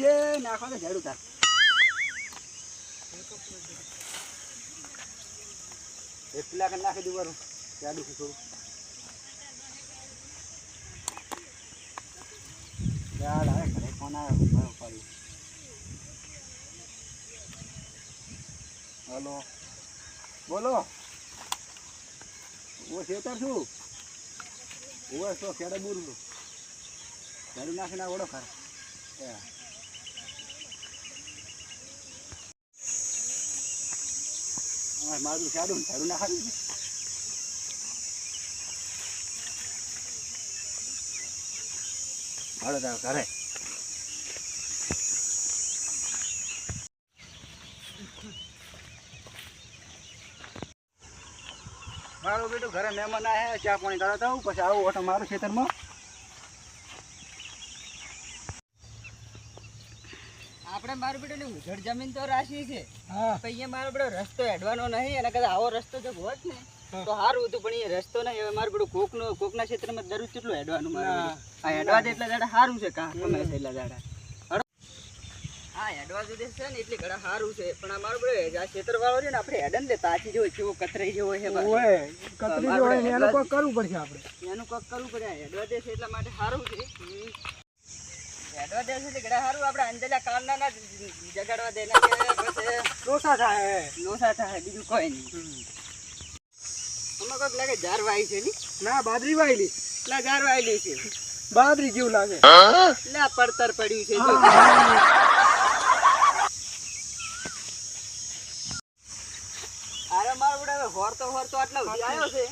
છે તાર. એક કલાક નાખી દેવાનું. ઝાડુ થી થોડું. યાર હવે ઘરે ફોન આવ્યો મારો ઉપાડ્યો. હલો. બોલો. હું શેતર છું. હું તો બોલું છું ઝાડુ નાખીને ઓળો ખરા. એ. મારું સારું ઝાડુ ના છે હાલો તાર ઘરે. મારું બેટું ઘરે મહેમાન આવ્યા ચા પાણી કરાવતા પછી આવું ઓટો મારું ખેતરમાં. આપણે મારું બેટો ને ઉજળ જમીન તો રાશી છે. હા. અહીંયા મારો બેટો રસ્તો હેડવાનો નહીં અને કદાચ આવો રસ્તો જો હોત ને તો સારું હતું પણ એ રસ્તો નહીં. હવે મારું બેટું કોકનો કોકના ક્ષેત્રમાં દરરોજ કેટલું હેડવાનું મારું આ હેડવા દે એટલા દાડા સારું છે કા? તે એટલા દાડા. હા હેડવા દે છે ને એટલે ઘણા સારું છે. પણ આ મારું આ ક્ષેત્ર વાળો છે ને આપણે હેડન દે તાચી જેવો કેવો કતરાઈ જેવો છે ઓય કતરી જો એનું કરવું પડશે આપણે. એનું કોક કરવું પડે છે એટલા માટે સારું છે. દે છે એટલે સારું આપણે અંજલા કાળના ના જગાડવા દે ના કે થાય લોસા થાય બીજું કોઈ નહીં. આમાં કોઈક લાગે ઝાર વાઈ છે ની? ના વાયેલી. વાયેલી બાજરી જેવું લાગે. પડતર પડ્યું છે જો. અરે મારો બડા હવે હોરતો હોરતો આટલા સુધી આવ્યો છે.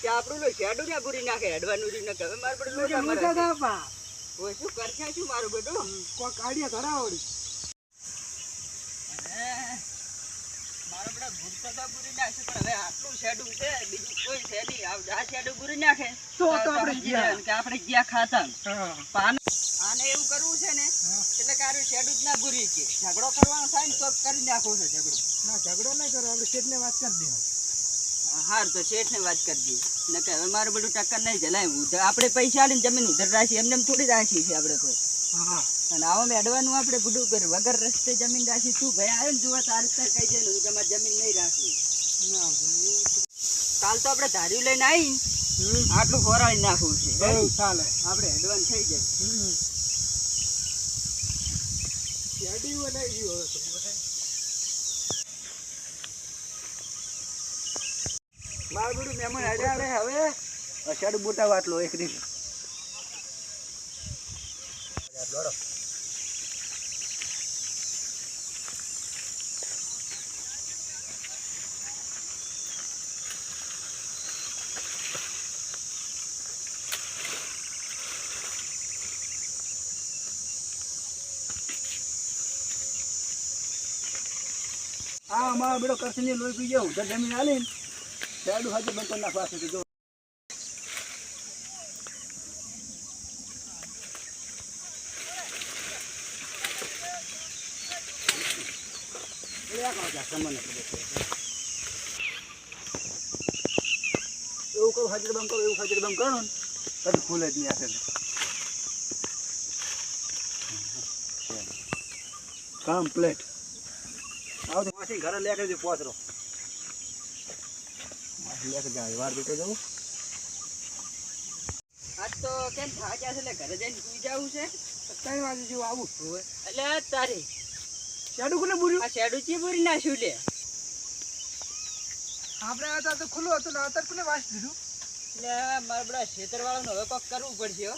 કે આપણું લો શેડું ને પૂરી નાખે હેડવાનું રીને કે હવે મારું લોચા મરે. ઓય શું કરશે શું મારું બેટું? કોઈ કાઢીએ ધરાવડી. હે, મારો બડા ભૂરતો તો પૂરી નાખશે પણ હવે આટલું શેડું છે બીજું કોઈ છે નહીં. આ આ શેડું પૂરી નાખે. તો તો આપણે ગયા. કે આપણે ગયા ખાતા પાન આને એવું કરવું છે ને એટલે કે આરું શેડું જ ના ભૂરી કે. ઝઘડો કરવાનો થાય ને તો કરી નાખવો છે ઝઘડો. ના ઝઘડો નહીં કરો આપણે શેઠને વાત કરી દે હાર તો શેઠ ને વાત કરજી. ને કે હવે મારું બધું ટક્કર નહીં જલાય. ઉધર આપણે પૈસા આલીને જમીન ઉધર રાખી એમને થોડી રાખી છે આપણે કોઈ. હા. અને આવા મેળવાનું આપણે બધું કરે વગર રસ્તે જમીન રાખી તું ભાઈ આવે ને જોવા તારે તાર કહી જાય કે મારે જમીન નહીં રાખવી. કાલ તો આપણે ધાર્યું લઈને આવી આટલું ફોરાળી નાખવું છે. ચાલે. આપણે એડવાન્સ થઈ જાય શેરડી બનાવી ગયું હવે તો. મારું બધું મહેમાન હેડે આવે હવે. અષાઢ બોટા વાટલો એક રીત આ અમારો બેડો કરશે લોહી પી જાવ જમીન આલી ને હજુ બંધ કરી નાખવા છે જો એવું કહું હાજર બંધ કરો એવું હાજર બંધ કરો ને કદી ખુલે જ નહીં આ કમ્પ્લેટ માસી ઘરે લે કરી પોચરો માસી લે કરી જાય વાર બેઠો જવું આજ તો કેમ થાક્યા છે એટલે ઘરે જઈને સુઈ જવું છે ત્રણ વાગે જેવું આવું એટલે આ શેડું કોને પૂર્યું આ શેડું ચી પૂરી નાખ્યું લે આપણે હતા તો ખુલ્લું હતું ને અત્યારે કોને વાંચ દીધું એટલે મારા બધા ખેતર વાળા હવે કોક કરવું પડશે હો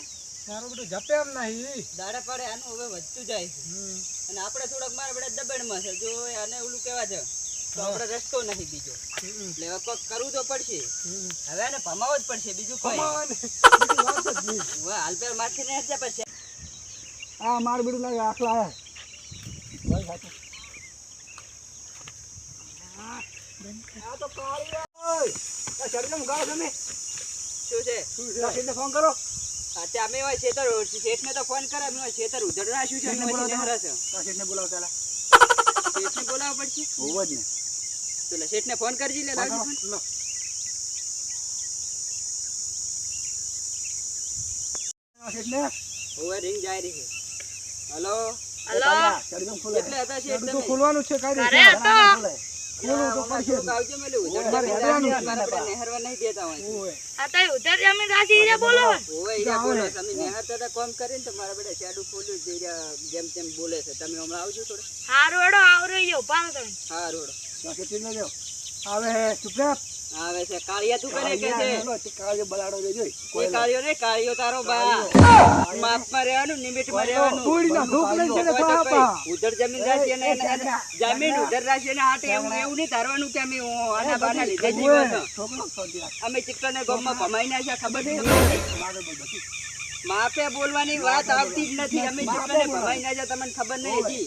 બધું જપે એમ નહીં. દાડા પડે આનું હવે વધતું જાય છે અને આપણે થોડોક મારા બધા દબાણમાં છે. જો આને ઓલું કહેવા છે તો આપણે રસ્તો નથી બીજો. એટલે હવે કોક કરવું તો પડશે. હવે એને ભમાવો જ પડશે બીજું કોઈ. હવે હાલ પેર માથે ને હજા પછી આ માર બીડું લાગે આખલા આ તો કાળી ઓય આ શરીરમ તમે. શું છે? શેઠને ફોન કરો. અમે હોય ખેતર શેઠને તો ફોન કરે અમે ઉધડ રાખ્યું છે. શેઠને અમે બોલાવો પછી તમે. નવરા છે આ શેઠને બોલાવો પેલા શેઠને બોલાવવો પડશે? હોવો જ ને. તો લે શેઠને ફોન કરજી લે ફોન. લો. શેઠને? હવે રિંગ જાય રહી છે હલો? એટલે હતા શેઠ ખોલવાનું છે કાંઈ અરે તમે નેહરતા હતા કોમ કરીને તો મારા બેટા શેડું ખોલ્યું છે. ઈરા જેમ તેમ બોલે છે. તમે હમણાં આવજો થોડું. હારું એડો આવરો હા રોડો? આવે હે ચૂપચાપ આવે છે કાળિયા તું કરે કે છે? કાળિયા બલાડો દેજો કોઈ કાળિયો ને કાળિયો તારો બા. રહેવાનું નિમિટમાં રહેવાનું. થોડીના ધૂપ લઈ છે ને તો કોઈ તો આપા. ઉધર જમીન રાખી એને જમીન ઉધર રાખી ને હાટે એવું એવું નહીં ધારવાનું કે અમે આના બાના લીધે જીવો છો છોકરો શાંતિ રાખ. અમે ચિકન ગામમાં ભમાઈ નાખ્યા ખબર નહીં. માપે બોલવાની વાત આવતી જ નથી. અમે છોકરાને ભવાઈ ના નાખ્યા તમને ખબર નહીં હતી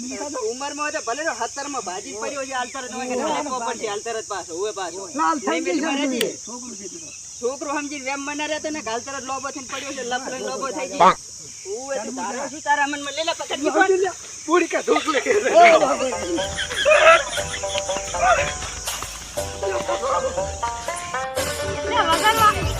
નહીં ઉંમરમાં તો ભલે તો હતરમાં ભાજી જ પડ્યો છે હાલતર પડશે હાલતર જ પાછો ઉવે પાછો. લાલ થઈ ગઈ છે નિમિત્તમાં છે તો. છોકરો સમજી વેમ મના રહેતો ને ગાલતર જ લોબો થઈને પડ્યો છે લપ લઈને લોબો થઈ ગયો. ઉવે તો તારો શું તારા મનમાં લેલા પકડની? પૂરી કા. એટલે વગર વગર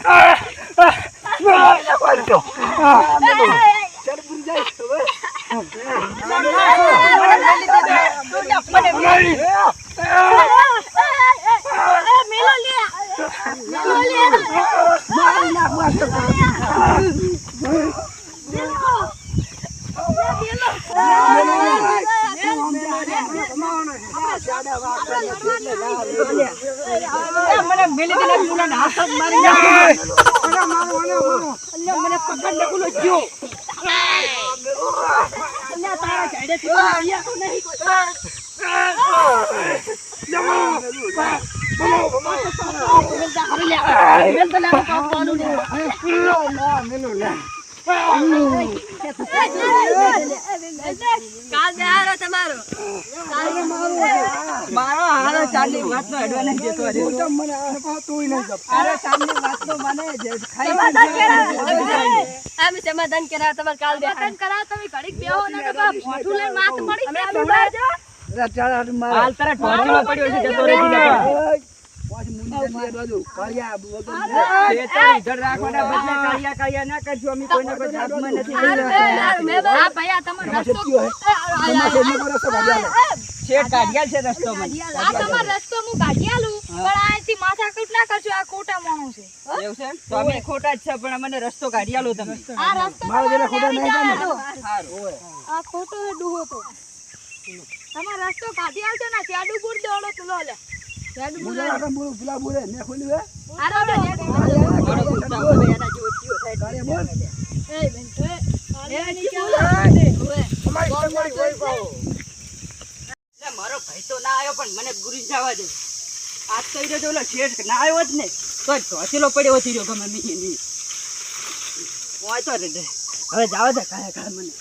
એ, મેલો લે. મેલો લે. મને મેલી દે મુલાને હાથ મારી અરે મારો, અરે મારો. મને પકડ ને ગુલો જો તારા ચાડેથી તો અહીંયા તો નહીં કોઈ. કાલ બે હારો તમારો મારો હારો ચાંદની વાતનો એડવાન્સ જતો રહ્યો. તો મને આ પાછું તોય નહીં ગપ. હારો ચાંદની મને જે ખાઈ સમાધાન કરાવો. અમે સમાધાન કરાવો તમારે કાલ બે સમાધાન કરાવો તમે ઘડીક બેહો ને તો બાપ મોઢું લઈને માથ પડી અમે હાલ તારા ઢોંચલો પડ્યો છે જતો ખોટા જ છે પણ અમને રસ્તો કાઢી આલો તમે. આ ખોટા તમારે ડૂહો તો. રસ્તો કાઢી છે ને ત્યાં બુર દોડો તો લો લે. બુર પેલા હે? આરો એના થાય બોલ. એ બેન એ નીચે મારો ભાઈ તો ના આવ્યો પણ મને ગુરુ જવા દે આજ તો ઈરો ઓલો શેઠ ના આવ્યો જ ને તો જ ઢોચેલો પડ્યો હતી રહ્યો ગમે નહીં નહીં હોય તો રે હવે જાવ દે કાય કાય મને